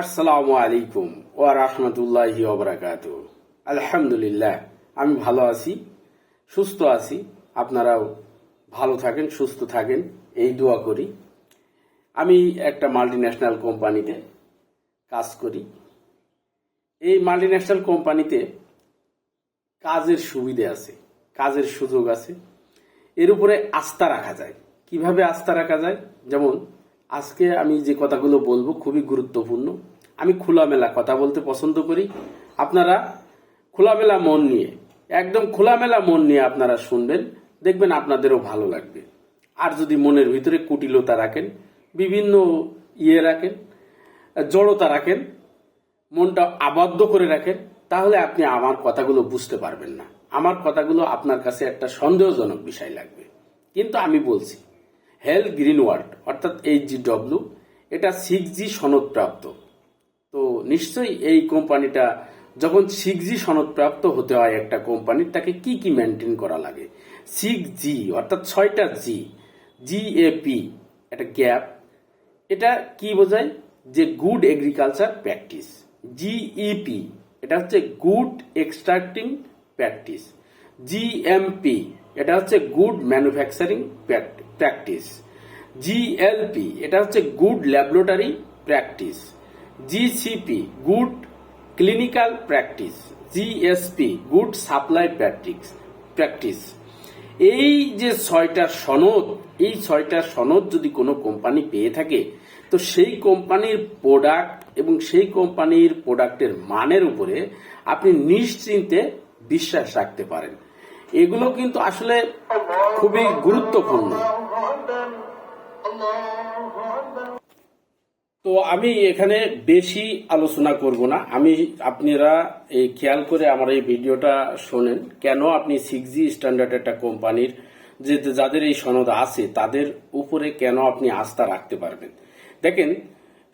আসসালামু আলাইকুম ওয়া রাহমাতুল্লাহি ওয়া বারাকাতু আলহামদুলিল্লাহ, আমি ভালো আছি, সুস্থ আছি, আপনারাও ভালো থাকেন, সুস্থ থাকেন, এই দোয়া করি। আমি একটা মাল্টিন্যাশনাল কোম্পানিতে কাজ করি। এই মাল্টিন্যাশনাল কোম্পানিতে কাজের সুবিধে আছে, কাজের সুযোগ আছে। এর উপরে আস্থা রাখা যায়। কীভাবে আস্থা রাখা যায়? যেমন আজকে আমি যে কথাগুলো বলব খুবই গুরুত্বপূর্ণ। আমি খোলামেলা কথা বলতে পছন্দ করি। আপনারা খোলামেলা মন নিয়ে, একদম খোলামেলা মন নিয়ে আপনারা শুনবেন, দেখবেন আপনাদেরও ভালো লাগবে। আর যদি মনের ভিতরে কুটিলতা রাখেন, বিভিন্ন ইয়ে রাখেন, জড়তা রাখেন, মনটা আবদ্ধ করে রাখেন, তাহলে আপনি আমার কথাগুলো বুঝতে পারবেন না। আমার কথাগুলো আপনার কাছে একটা সন্দেহজনক বিষয় লাগবে। কিন্তু আমি বলছি হেলথ গ্রিন ওয়ার্ল্ড অর্থাৎ এইচ জি ডব্লিউ এটা সিক্স জি সনদপ্রাপ্ত। তো নিশ্চয়ই এই কোম্পানিটা যখন সিক্স জি সনদপ্রাপ্ত হতে হয় একটা কোম্পানির, তাকে কি কি মেনটেন করা লাগে? সিক্স জি, অর্থাৎ ছয়টা জি জিএপি একটা গ্যাপ, এটা কি বোঝায়? যে গুড এগ্রিকালচার প্র্যাকটিস জিইপি এটা হচ্ছে গুড এক্সট্রাক্টিং প্র্যাকটিস জিএমপি এটা হচ্ছে গুড ম্যানুফ্যাকচারিং প্র্যাকটিস। জিএলপি এটা হচ্ছে good laboratory practice GCP good clinical practice GSP good supply practice practice এই যে ছয়টা সনদ, এই ছয়টা সনদ যদি কোনো কোম্পানি পেয়ে থাকে, তো সেই কোম্পানির প্রোডাক্ট এবং সেই কোম্পানির প্রোডাক্টের মানের উপরে আপনি নিশ্চিন্তে বিশ্বাস রাখতে পারেন। এগুলো কিন্তু আসলে খুবই গুরুত্বপূর্ণ। তো আমি এখানে বেশি আলোচনা করব না। আমি, আপনারা এই খেয়াল করে আমার এই ভিডিওটা শোনেন। কেন আপনি সিক্স জি স্ট্যান্ডার্ড একটা কোম্পানির যে যাদের এই সনদ আছে, তাদের উপরে কেন আপনি আস্থা রাখতে পারবেন? দেখেন,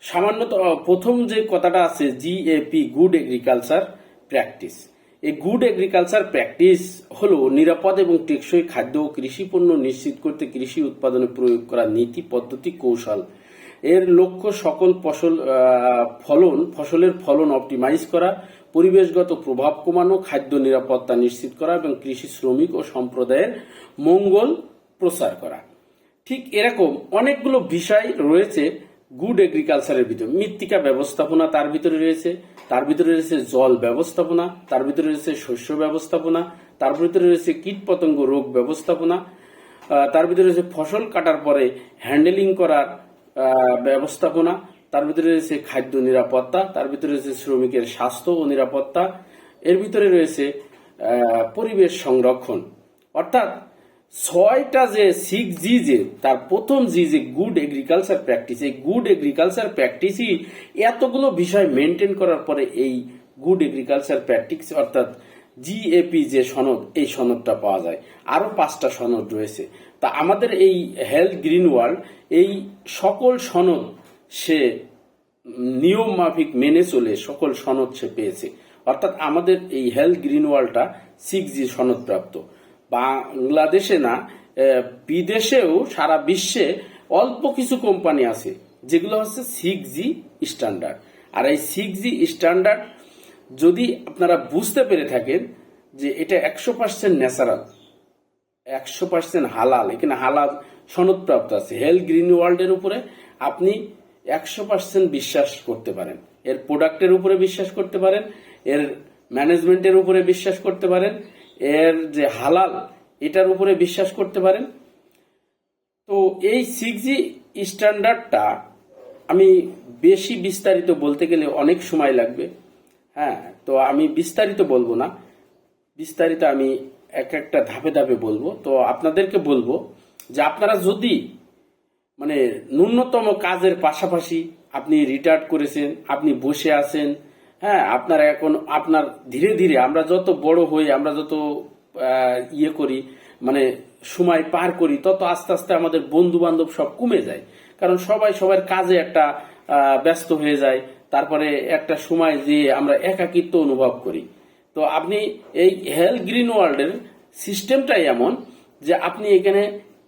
সামান্যত, প্রথম যে কথাটা আছে জিএপি গুড এগ্রিকালচার প্র্যাকটিস এই গুড এগ্রিকালচার প্র্যাকটিস হল নিরাপদ এবং টেকসই খাদ্য ও কৃষি পণ্য নিশ্চিত করতে কৃষি উৎপাদনে প্রয়োগ করা নীতি, পদ্ধতি, কৌশল। এর লক্ষ্য সকল ফসল ফলন, ফসলের ফলন অপটিমাইজ করা, পরিবেশগত প্রভাব কমানো, খাদ্য নিরাপত্তা নিশ্চিত করা এবং কৃষি শ্রমিক ও সম্প্রদায়ের মঙ্গল প্রচার করা। ঠিক এরকম অনেকগুলো বিষয় রয়েছে গুড এগ্রিকালচারের ভিতরে, মৃত্তিকা ব্যবস্থাপনা তার ভিতরে রয়েছে, তার ভিতরে রয়েছে জল ব্যবস্থাপনা, তার ভিতরে রয়েছে শস্য ব্যবস্থাপনা, তার ভিতরে রয়েছে কীটপতঙ্গ রোগ ব্যবস্থাপনা তার ভিতরে রয়েছে ফসল কাটার পরে হ্যান্ডেলিং করার ব্যবস্থাপনা, তার ভিতরে রয়েছে খাদ্য নিরাপত্তা, তার ভিতরে রয়েছে শ্রমিকের স্বাস্থ্য ও নিরাপত্তা, এর ভিতরে রয়েছে পরিবেশ সংরক্ষণ। অর্থাৎ ছয়টা যে সিক্স জি যে, তার প্রথম জি যে গুড এগ্রিকালচার প্র্যাকটিস এই গুড এগ্রিকালচার প্র্যাকটিসই এতগুলো বিষয় মেনটেন করার পরে এই গুড এগ্রিকালচার প্র্যাকটিস অর্থাৎ জিএপি যে সনদ, এই সনদটা পাওয়া যায়। আরও পাঁচটা সনদ রয়েছে। তা আমাদের এই হেলথ গ্রিন ওয়ার্ল্ড এই সকল সনদ সে নিয়ম মাফিক মেনে চলে সকল সনদ সে পেয়েছে। অর্থাৎ আমাদের এই হেলথ গ্রিন ওয়ার্ল্ডটা সিক্স জি সনদপ্রাপ্ত। বাংলাদেশে না বিদেশেও সারা বিশ্বে অল্প কিছু কোম্পানি আছে, যেগুলো হচ্ছে সিক্স জি স্ট্যান্ডার্ড আর এই সিক্স জি স্ট্যান্ডার্ড যদি আপনারা বুঝতে পেরে থাকেন যে এটা একশো পার্সেন্ট ন্যাচারাল একশো পার্সেন্ট হালাল, এখানে হালাল সনদপ্রাপ্ত আছে। হেলথ গ্রিন ওয়ার্ল্ডের উপরে আপনি একশো পার্সেন্ট বিশ্বাস করতে পারেন। এর প্রোডাক্টের উপরে বিশ্বাস করতে পারেন, এর ম্যানেজমেন্টের উপরে বিশ্বাস করতে পারেন এর যে হালাল, এটার উপরে বিশ্বাস করতে পারেন। তো এই সিক্স জি স্ট্যান্ডার্ডটা আমি বেশি বিস্তারিত বলতে গেলে অনেক সময় লাগবে। হ্যাঁ তো আমি বিস্তারিত বলব না। বিস্তারিত আমি এক একটা ধাপে ধাপে বলব। তো আপনাদেরকে বলব যে আপনারা যদি মানে ন্যূনতম কাজের পাশাপাশি আপনি রিটায়ার্ড করেছেন, আপনি বসে আছেন হ্যাঁ আপনার এখন, আপনার ধীরে ধীরে আমরা যত বড় হই, আমরা যত ইয়ে করি মানে সময় পার করি, তত আস্তে আস্তে আমাদের বন্ধু বান্ধব সব কমে যায়। কারণ সবাই সবার কাজে একটা ব্যস্ত হয়ে যায়। তারপরে একটা সময় যে আমরা একাকিত্ব অনুভব করি। তো আপনি এই হেলথ গ্রিন ওয়ার্ল্ডের সিস্টেমটাই এমন যে আপনি এখানে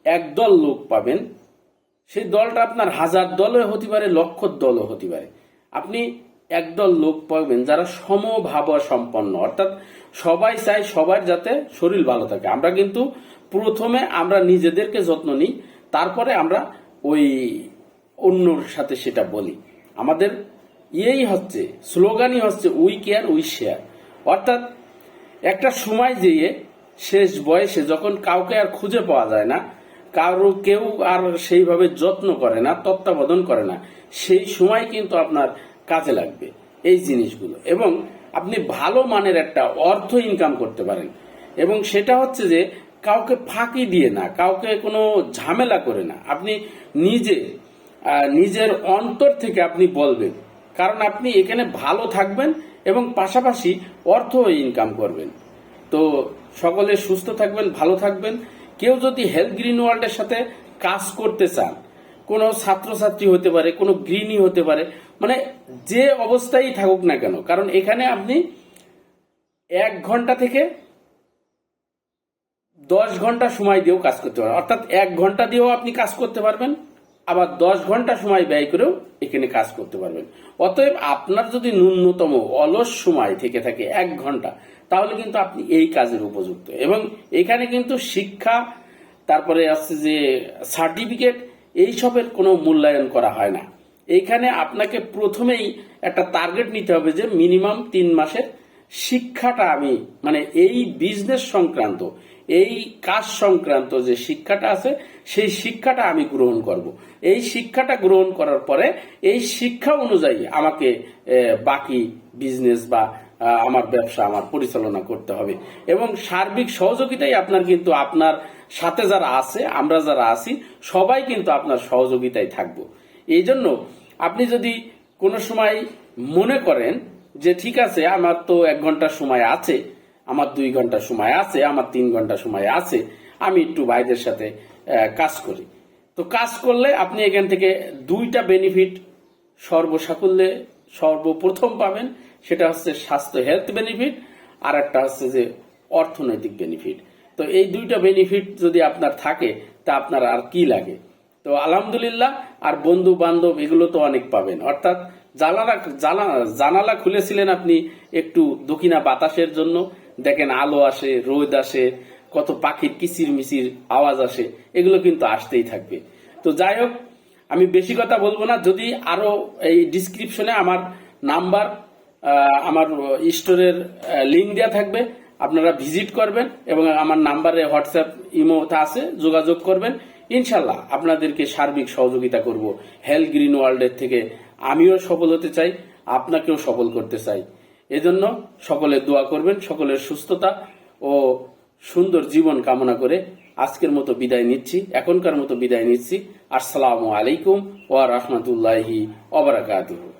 একদল লোক পাবেন। সেই দলটা আপনার হাজার দলও হতে পারে, লক্ষ দলও হতে পারে। আপনি একদল লোক পাবেন যারা সমভাব সম্পন্ন। অর্থাৎ সবাই চায় সবার যাতে শরীর ভালো থাকে। আমরা কিন্তু প্রথমে আমরা নিজেদেরকে যত্ন নিই, তারপরে আমরা ওই অন্যর সাথে সেটা বলি। আমাদের ইয়েই হচ্ছে, স্লোগানই হচ্ছে উই কেয়ার উই শেয়ার অর্থাৎ একটা সময় যেয়ে শেষ বয়সে যখন কাউকে আর খুঁজে পাওয়া যায় না, কারও কেউ আর সেইভাবে যত্ন করে না, তত্ত্বাবধান করে না, সেই সময় কিন্তু আপনার কাজে লাগবে, এই জিনিসগুলো। এবং আপনি ভালো মানের একটা অর্থ ইনকাম করতে পারেন। এবং সেটা হচ্ছে যে, কাউকে ফাঁকি দিয়ে না, কাউকে কোনো ঝামেলা করে না। আপনি নিজে নিজের অন্তর থেকে আপনি বলবেন। কারণ আপনি এখানে ভালো থাকবেন এবং পাশাপাশি অর্থ ইনকাম করবেন। তো সকলে সুস্থ থাকবেন, ভালো থাকবেন। কেউ যদি হেলথ গ্রিন ওয়ার্ল্ডের সাথে কাজ করতে চান কোনো ছাত্রছাত্রী হতে পারে, কোনো গৃহিণী হতে পারে মানে যে অবস্থায় থাকুক না কেন। কারণ এখানে আপনি এক ঘণ্টা থেকে দশ ঘণ্টা সময় দিয়েও কাজ করতে পারবেন। অর্থাৎ এক ঘণ্টা দিয়েও আপনি কাজ করতে পারবেন, আবার দশ ঘণ্টা সময় ব্যয় করেও এখানে কাজ করতে পারবেন। অতএব আপনার যদি ন্যূনতম অলস সময় থেকে থাকে এক ঘণ্টা, তাহলে কিন্তু আপনি এই কাজের উপযুক্ত। এবং এখানে কিন্তু শিক্ষা, তারপরে আছে যে সার্টিফিকেট এইসবের কোনো মূল্যায়ন করা হয় না। এইখানে আপনাকে প্রথমেই একটা টার্গেট নিতে হবে যে মিনিমাম তিন মাসের শিক্ষাটা আমি মানে এই বিজনেস সংক্রান্ত, এই কাজ সংক্রান্ত যে শিক্ষাটা আছে, সেই শিক্ষাটা আমি গ্রহণ করব। এই শিক্ষাটা গ্রহণ করার পরে এই শিক্ষা অনুযায়ী আমাকে বাকি বিজনেস বা আমার ব্যবসা, আমার পরিচালনা করতে হবে। এবং সার্বিক সহযোগিতাই আপনার কিন্তু আপনার সাথে যারা আছে, আমরা যারা আছি, সবাই কিন্তু আপনার সহযোগিতায় থাকব। এই জন্য আপনি যদি কোনো সময় মনে করেন যে ঠিক আছে, আমার তো এক ঘণ্টা সময় আছে, আমার দুই ঘণ্টা সময় আছে, আমার তিন ঘণ্টা সময় আছে, আমি একটু ভাইদের সাথে কাজ করি। তো কাজ করলে আপনি এখান থেকে দুইটা বেনিফিট সর্বসাকুল্যে সর্বপ্রথম পাবেন, সেটা হচ্ছে স্বাস্থ্য হেলথ বেনিফিট আর একটা হচ্ছে যে অর্থনৈতিক বেনিফিট তো এই দুইটা বেনিফিট যদি আপনার থাকে, তা আপনার আর কি লাগে? তো আলহামদুলিল্লাহ, আর বন্ধু বান্ধব এগুলো তো অনেক পাবেন। অর্থাৎ জানালা, জানা- জানালা খুলেছিলেন আপনি একটু দক্ষিণা বাতাসের জন্য। দেখেন আলো আসে, রোদ আসে, কত পাখির কিচির মিচির আওয়াজ আসে, এগুলো কিন্তু আসতেই থাকবে। তো যাই হোক, আমি বেশি কথা বলব না। যদি আরও এই ডিসক্রিপশনে আমার নাম্বার আমার স্টোরের লিঙ্ক দেওয়া থাকবে আপনারা ভিজিট করবেন এবং আমার নাম্বারে হোয়াটসঅ্যাপ ইমোতে আছে, যোগাযোগ করবেন। ইনশাল্লাহ আপনাদেরকে সার্বিক সহযোগিতা করব। হেলথ গ্রিন ওয়ার্ল্ডের থেকে আমিও সফল হতে চাই, আপনাকেও সফল করতে চাই। এজন্য সকলে দোয়া করবেন, সকলের সুস্থতা ও সুন্দর জীবন কামনা করে আজকের মতো বিদায় নিচ্ছি, এখনকার মতো বিদায় নিচ্ছি। আসসালামু আলাইকুম ওয়া রাহমাতুল্লাহি ওয়া বারাকাতুহু।